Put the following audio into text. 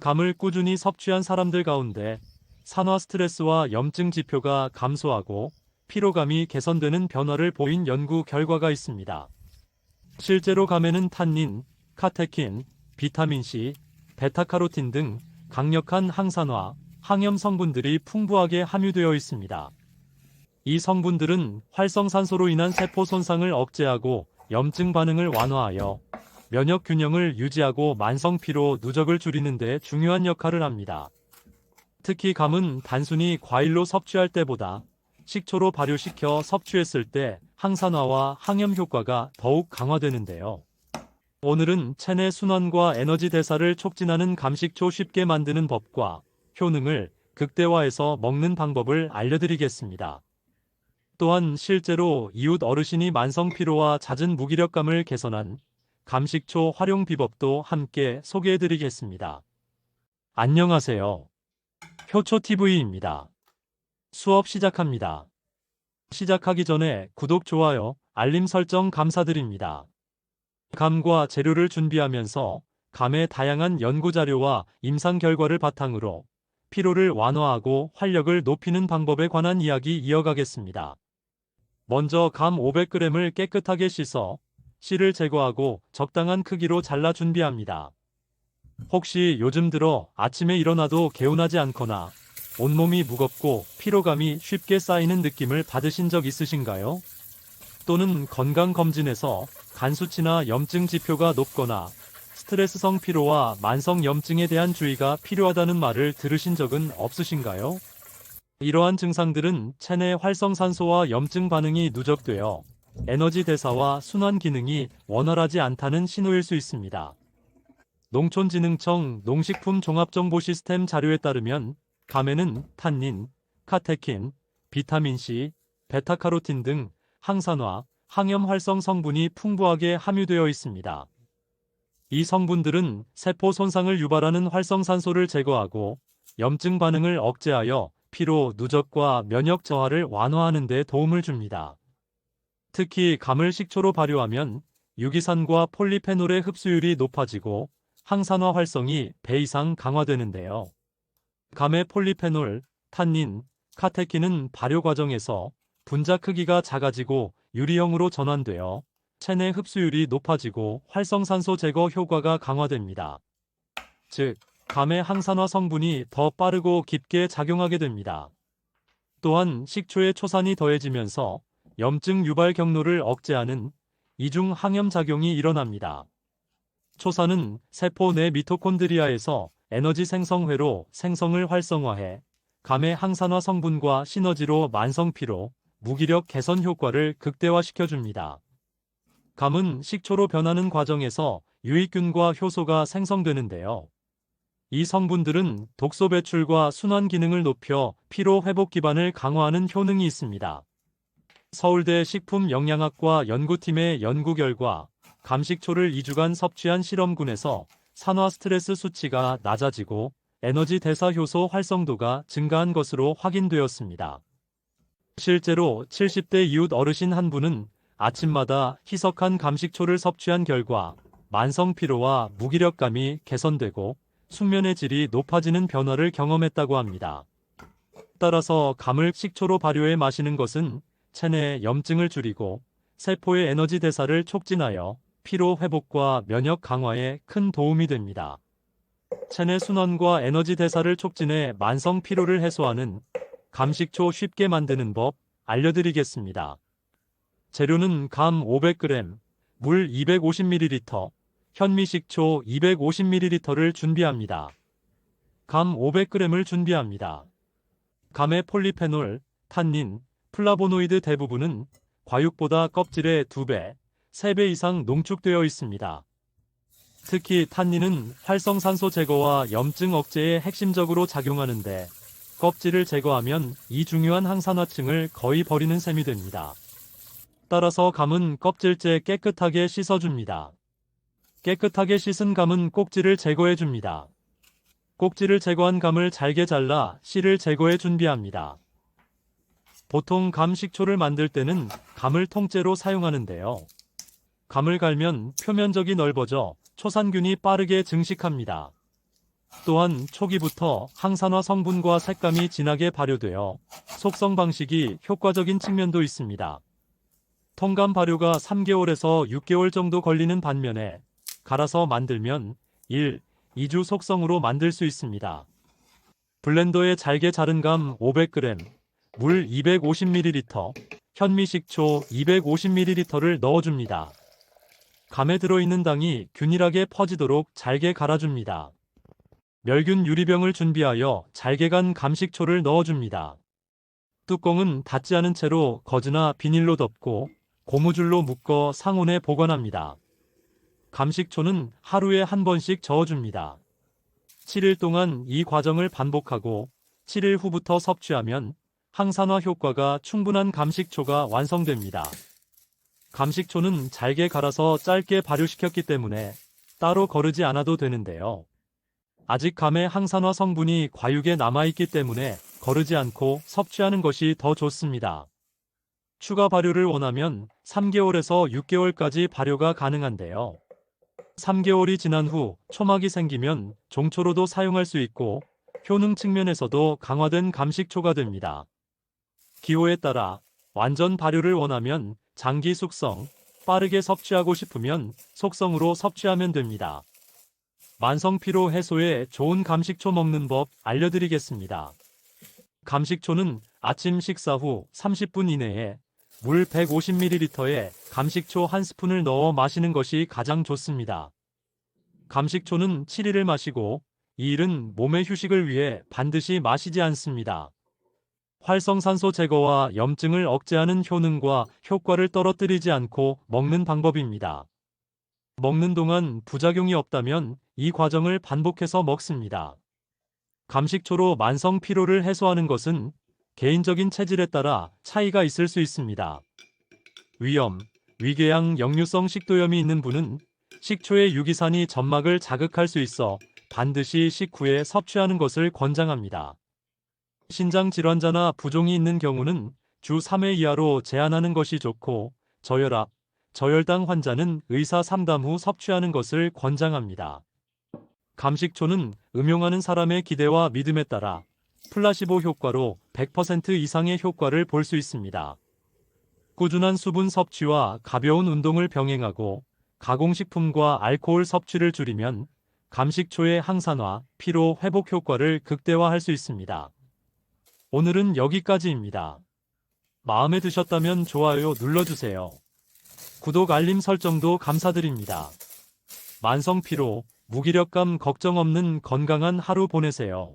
감을 꾸준히 섭취한 사람들 가운데 산화 스트레스와 염증 지표가 감소하고 피로감이 개선되는 변화를 보인 연구 결과가 있습니다. 실제로 감에는 탄닌, 카테킨, 비타민C, 베타카로틴 등 강력한 항산화, 항염 성분들이 풍부하게 함유되어 있습니다. 이 성분들은 활성산소로 인한 세포 손상을 억제하고 염증 반응을 완화하여 면역 균형을 유지하고 만성 피로 누적을 줄이는 데 중요한 역할을 합니다. 특히 감은 단순히 과일로 섭취할 때보다 식초로 발효시켜 섭취했을 때 항산화와 항염 효과가 더욱 강화되는데요. 오늘은 체내 순환과 에너지 대사를 촉진하는 감식초 쉽게 만드는 법과 효능을 극대화해서 먹는 방법을 알려드리겠습니다. 또한 실제로 이웃 어르신이 만성 피로와 잦은 무기력감을 개선한 감식초 활용 비법도 함께 소개해드리겠습니다. 안녕하세요. 효초TV입니다. 수업 시작합니다. 시작하기 전에 구독, 좋아요, 알림 설정 감사드립니다. 감과 재료를 준비하면서 감의 다양한 연구 자료와 임상 결과를 바탕으로 피로를 완화하고 활력을 높이는 방법에 관한 이야기 이어가겠습니다. 먼저 감 500g을 깨끗하게 씻어 씨를 제거하고 적당한 크기로 잘라 준비합니다. 혹시 요즘 들어 아침에 일어나도 개운하지 않거나 온몸이 무겁고 피로감이 쉽게 쌓이는 느낌을 받으신 적 있으신가요? 또는 건강검진에서 간 수치나 염증 지표가 높거나 스트레스성 피로와 만성 염증에 대한 주의가 필요하다는 말을 들으신 적은 없으신가요? 이러한 증상들은 체내 활성산소와 염증 반응이 누적되어 에너지 대사와 순환 기능이 원활하지 않다는 신호일 수 있습니다. 농촌진흥청 농식품 종합정보 시스템 자료에 따르면 감에는 탄닌, 카테킨, 비타민C, 베타카로틴 등 항산화, 항염 활성 성분이 풍부하게 함유되어 있습니다. 이 성분들은 세포 손상을 유발하는 활성산소를 제거하고 염증 반응을 억제하여 피로, 누적과 면역 저하를 완화하는 데 도움을 줍니다. 특히 감을 식초로 발효하면 유기산과 폴리페놀의 흡수율이 높아지고 항산화 활성이 배 이상 강화되는데요. 감의 폴리페놀, 탄닌, 카테킨은 발효 과정에서 분자 크기가 작아지고 유리형으로 전환되어 체내 흡수율이 높아지고 활성산소 제거 효과가 강화됩니다. 즉, 감의 항산화 성분이 더 빠르고 깊게 작용하게 됩니다. 또한 식초의 초산이 더해지면서 염증 유발 경로를 억제하는 이중 항염 작용이 일어납니다. 초산은 세포 내 미토콘드리아에서 에너지 생성회로 생성을 활성화해 감의 항산화 성분과 시너지로 만성 피로, 무기력 개선 효과를 극대화시켜 줍니다. 감은 식초로 변하는 과정에서 유익균과 효소가 생성되는데요. 이 성분들은 독소 배출과 순환 기능을 높여 피로 회복 기반을 강화하는 효능이 있습니다. 서울대 식품영양학과 연구팀의 연구 결과 감식초를 2주간 섭취한 실험군에서 산화 스트레스 수치가 낮아지고 에너지 대사 효소 활성도가 증가한 것으로 확인되었습니다. 실제로 70대 이웃 어르신 한 분은 아침마다 희석한 감식초를 섭취한 결과 만성 피로와 무기력감이 개선되고 숙면의 질이 높아지는 변화를 경험했다고 합니다. 따라서 감을 식초로 발효해 마시는 것은 체내의 염증을 줄이고 세포의 에너지 대사를 촉진하여 피로 회복과 면역 강화에 큰 도움이 됩니다. 체내 순환과 에너지 대사를 촉진해 만성 피로를 해소하는 감식초 쉽게 만드는 법 알려드리겠습니다. 재료는 감 500g, 물 250ml, 현미식초 250ml를 준비합니다. 감 500g을 준비합니다. 감의 폴리페놀, 탄닌, 플라보노이드 대부분은 과육보다 껍질의 2배, 3배 이상 농축되어 있습니다. 특히 탄닌은 활성산소 제거와 염증 억제에 핵심적으로 작용하는데 껍질을 제거하면 이 중요한 항산화층을 거의 버리는 셈이 됩니다. 따라서 감은 껍질째 깨끗하게 씻어줍니다. 깨끗하게 씻은 감은 꼭지를 제거해줍니다. 꼭지를 제거한 감을 잘게 잘라 씨를 제거해 준비합니다. 보통 감 식초를 만들 때는 감을 통째로 사용하는데요. 감을 갈면 표면적이 넓어져 초산균이 빠르게 증식합니다. 또한 초기부터 항산화 성분과 색감이 진하게 발효되어 속성 방식이 효과적인 측면도 있습니다. 통감 발효가 3개월에서 6개월 정도 걸리는 반면에 갈아서 만들면 1, 2주 속성으로 만들 수 있습니다. 블렌더에 잘게 자른 감 500g, 물 250ml, 현미식초 250ml를 넣어줍니다. 감에 들어있는 당이 균일하게 퍼지도록 잘게 갈아줍니다. 멸균 유리병을 준비하여 잘게 간 감식초를 넣어줍니다. 뚜껑은 닫지 않은 채로 거즈나 비닐로 덮고 고무줄로 묶어 상온에 보관합니다. 감식초는 하루에 한 번씩 저어줍니다. 7일 동안 이 과정을 반복하고 7일 후부터 섭취하면 항산화 효과가 충분한 감식초가 완성됩니다. 감식초는 잘게 갈아서 짧게 발효시켰기 때문에 따로 거르지 않아도 되는데요. 아직 감의 항산화 성분이 과육에 남아있기 때문에 거르지 않고 섭취하는 것이 더 좋습니다. 추가 발효를 원하면 3개월에서 6개월까지 발효가 가능한데요. 3개월이 지난 후 초막이 생기면 종초로도 사용할 수 있고 효능 측면에서도 강화된 감식초가 됩니다. 기호에 따라 완전 발효를 원하면 장기 숙성, 빠르게 섭취하고 싶으면 속성으로 섭취하면 됩니다. 만성 피로 해소에 좋은 감식초 먹는 법 알려드리겠습니다. 감식초는 아침 식사 후 30분 이내에 물 150ml에 감식초 1스푼을 넣어 마시는 것이 가장 좋습니다. 감식초는 7일을 마시고 2일은 몸의 휴식을 위해 반드시 마시지 않습니다. 활성산소 제거와 염증을 억제하는 효능과 효과를 떨어뜨리지 않고 먹는 방법입니다. 먹는 동안 부작용이 없다면 이 과정을 반복해서 먹습니다. 감식초로 만성 피로를 해소하는 것은 개인적인 체질에 따라 차이가 있을 수 있습니다. 위염, 위궤양 역류성 식도염이 있는 분은 식초의 유기산이 점막을 자극할 수 있어 반드시 식후에 섭취하는 것을 권장합니다. 신장 질환자나 부종이 있는 경우는 주 3회 이하로 제한하는 것이 좋고 저혈압, 저혈당 환자는 의사 상담 후 섭취하는 것을 권장합니다. 감식초는 음용하는 사람의 기대와 믿음에 따라 플라시보 효과로 100% 이상의 효과를 볼 수 있습니다. 꾸준한 수분 섭취와 가벼운 운동을 병행하고 가공식품과 알코올 섭취를 줄이면 감식초의 항산화, 피로 회복 효과를 극대화할 수 있습니다. 오늘은 여기까지입니다. 마음에 드셨다면 좋아요 눌러주세요. 구독 알림 설정도 감사드립니다. 만성 피로, 무기력감 걱정 없는 건강한 하루 보내세요.